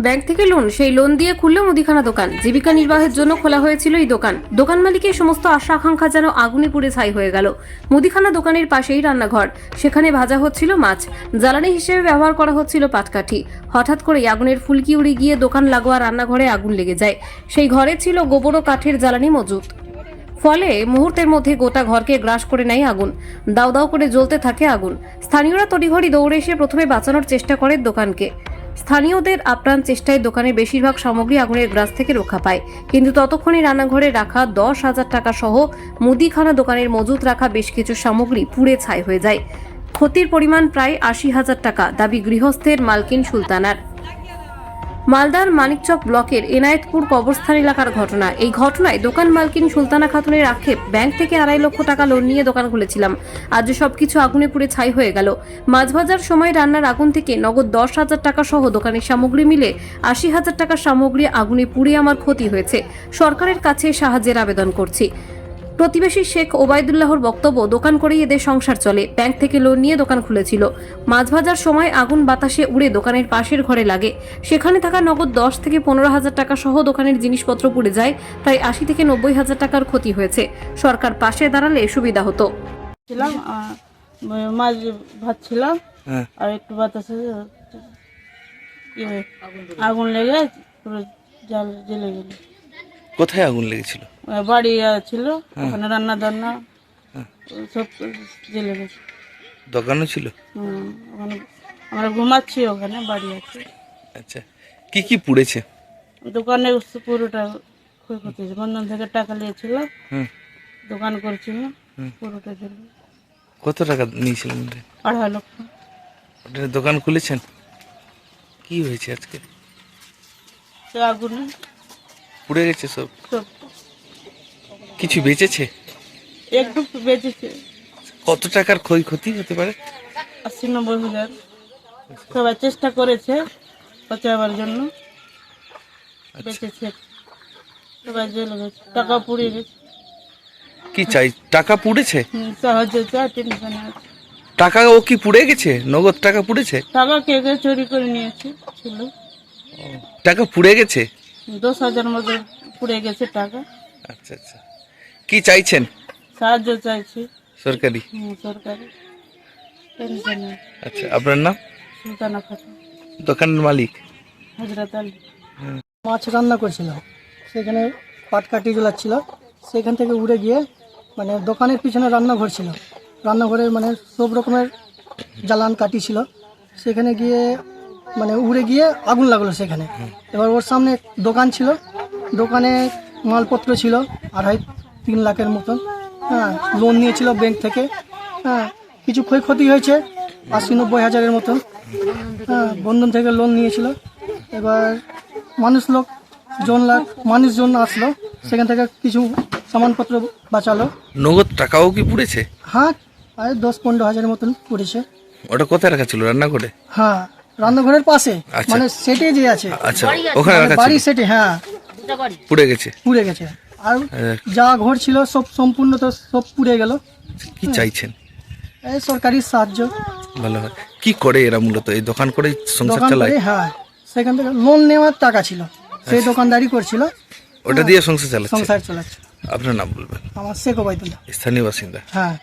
Bank থেকে loan, সেই loan দিয়ে খুলল মুদিখানা দোকান। জীবিকা নির্বাহের জন্য খোলা হয়েছিল এই দোকান। দোকান মালিকের সমস্ত আশা আকাঙ্ক্ষা যেন আগুনে পুড়ে ছাই হয়ে গেল। মুদিখানা দোকানের পাশেই রান্নাঘর। সেখানে ভাজা হচ্ছিল মাছ। জ্বালানি হিসেবে ব্যবহার করা হচ্ছিল পাটকাঠি। হঠাৎ করে আগুনের ফুলকি উড়ে গিয়ে দোকান লাগোয়া রান্নাঘরে আগুন লেগে যায়। সেই ঘরে ছিল গোবর ও কাঠের জ্বালানি মজুত। ফলে মুহূর্তের মধ্যে গোটা ঘরকে গ্রাস করে নেয় আগুন। দাউ দাউ করে জ্বলতে থাকে আগুন। স্থানীয়রা তড়িঘড়ি দৌড়ে এসে প্রথমে বাঁচানোর চেষ্টা করে দোকানকে। স্থানীয়দের আপ্রাণ চেষ্টায় দোকানের বেশিরভাগ সামগ্রী আগুনের গ্রাস থেকে রক্ষা পায়। কিন্তু ততক্ষণে রান্নাঘরে রাখা দশ হাজার টাকা সহ মুদিখানা দোকানের মজুত রাখা বেশ কিছু সামগ্রী পুড়ে ছাই হয়ে যায়। ক্ষতির পরিমাণ প্রায় আশি হাজার টাকা, দাবি গৃহস্থের মালকিন সুলতানার। মালদার মানিকচক ব্লকের এনায়েতপুর কবরস্থান এলাকার ঘটনা। এই ঘটনায় দোকান মালকিন সুলতানা খাতুনের আক্ষেপ। ব্যাংক থেকে আড়াই লক্ষ টাকা লোন নিয়ে দোকান খুলেছিলাম। আজ সবকিছু আগুনে পুড়ে ছাই হয়ে গেল। মাছ ভাজার সময় রান্নার আগুন থেকে নগদ দশ হাজার টাকা সহ দোকানের সামগ্রী মিলে আশি হাজার টাকার সামগ্রী আগুনে পুড়ে আমার ক্ষতি হয়েছে। সরকারের কাছে সাহায্যের আবেদন করছি। প্রতিবেশী শেখ ওবায়দুল্লাহর বক্তব্য দোকান করেই এদের সংসার চলে। ব্যাংক থেকে লোন নিয়ে দোকান খুলেছিল। মাছ ভাজার সময় আগুন বাতাসে উড়ে দোকানের পাশের ঘরে লাগে। সেখানে থাকা নগদ দশ থেকে পনেরো হাজার টাকা সহ দোকানের জিনিসপত্র পুড়ে যায়। প্রায় আশি থেকে নব্বই হাজার টাকার ক্ষতি হয়েছে। সরকার পাশে দাঁড়ালে সুবিধা হতো। মাছ হ্যাঁ। আর একটু বাতাসে আগুন লেগে পুরো জাল জ্বলে গেল। কোথায় আগুন লেগেছিল? বাড়ি ছিল ওখানে রান্না দান্না সব জ্বলে গেছে। দোকানও ছিল? ওখানে আমরা ঘুমাচ্ছি ওখানে বাড়ি আছে। আচ্ছা কি কি পুড়েছে? দোকানে পুরোটা ক্ষয়ক্ষতি হয়েছে। বন্ধন থেকে টাকা নিয়েছিল দোকান করছিল পুরোটা ছিল কত টাকা নিয়েছিলেন? আড়াই লক্ষ। ওটা দোকান খুলেছেন? কি হয়েছে আজকে? আগুনে পুড়ে গেছে সব। কিছু বেঁচেছে? একটু বেঁচেছে। কত টাকার ক্ষয়ক্ষতি হতে পারে? আশি নব্বই হাজার। সবাই চেষ্টা করেছে বাঁচাবার জন্য। বেঁচেছে। সবাই জেলে গেছে। টাকা পুড়িয়ে গেছে। কি চাই? টাকা পুড়েছে? সাহায্য চাই টেনশন টাকা ও কি পুড়ে গেছে? নগদ টাকা পুড়েছে? টাকা কে কে চুরি করে নিয়েছে? ছিল। টাকা পুড়ে গেছে? দশ হাজার মতো পুড়ে গেছে টাকা। আচ্ছা আচ্ছা। কি চাইছেন? সাহায্য চাইছি। সরকারি। হুম, সরকারি। টেনশন আচ্ছা আপনার নাম? সুলতানা খাতুন। দোকানের মালিক? হজরত আলী। মাছ রান্না করছিলাম সেখানে পাটকাঠি জ্বলাচ্ছিল সেখান থেকে উড়ে গিয়ে মানে দোকানের পিছনে রান্নাঘর ছিল। রান্নাঘরে মানে সব রকমের জ্বালান কাটি ছিল। সেখানে গিয়ে মানে উড়ে গিয়ে আগুন লাগল সেখানে। এবার ওর সামনে দোকান ছিল। দোকানে মালপত্র ছিল আড়াই তিন লাখের মতন। হ্যাঁ লোন নিয়েছিল ব্যাংক থেকে। হ্যাঁ কিছু ক্ষয়ক্ষতি হয়েছে আশি নব্বই হাজারের মতন। হ্যাঁ বন্ধন থেকে লোন নিয়েছিল। এবার মানুষ লোক জন লাখ মানুষজন আসলো। সেখান থেকে কিছু সামানপত্র বাঁচালো। নগদ টাকাও কি পুড়েছে? হ্যাঁ দশ পনেরো হাজারের মতন পুড়েছে। ওটা কোথায় রাখা ছিল? রান্না করে হ্যাঁ রান্নাঘরের পাশে। আচ্ছা। মানে সেটে যে আছে। আচ্ছা ওখানে বাড়ি সেটে হ্যাঁ। পুড়ে গেছে। পুড়ে গেছে। আর হ্যাঁ। যা ঘর ছিল সব সম্পূর্ণ তো সব পুড়ে গেল। কি চাইছেন? এই সরকারি সাহায্য। ভালো হয়। কি করে এরা মূলত? এই দোকান করে সংসার চালায়? হ্যাঁ। সেখান থেকে লোন নেওয়ার টাকা ছিল। সেই আচ্ছা। দোকানদারি করছিল। ওটা দিয়ে সংসার চালাচ্ছে? সংসার চালাচ্ছে। আপনার নাম বলবেন। আমার শেখ ওবায়দুল্লাহ স্থানীয় বাসিন্দা। হ্যাঁ।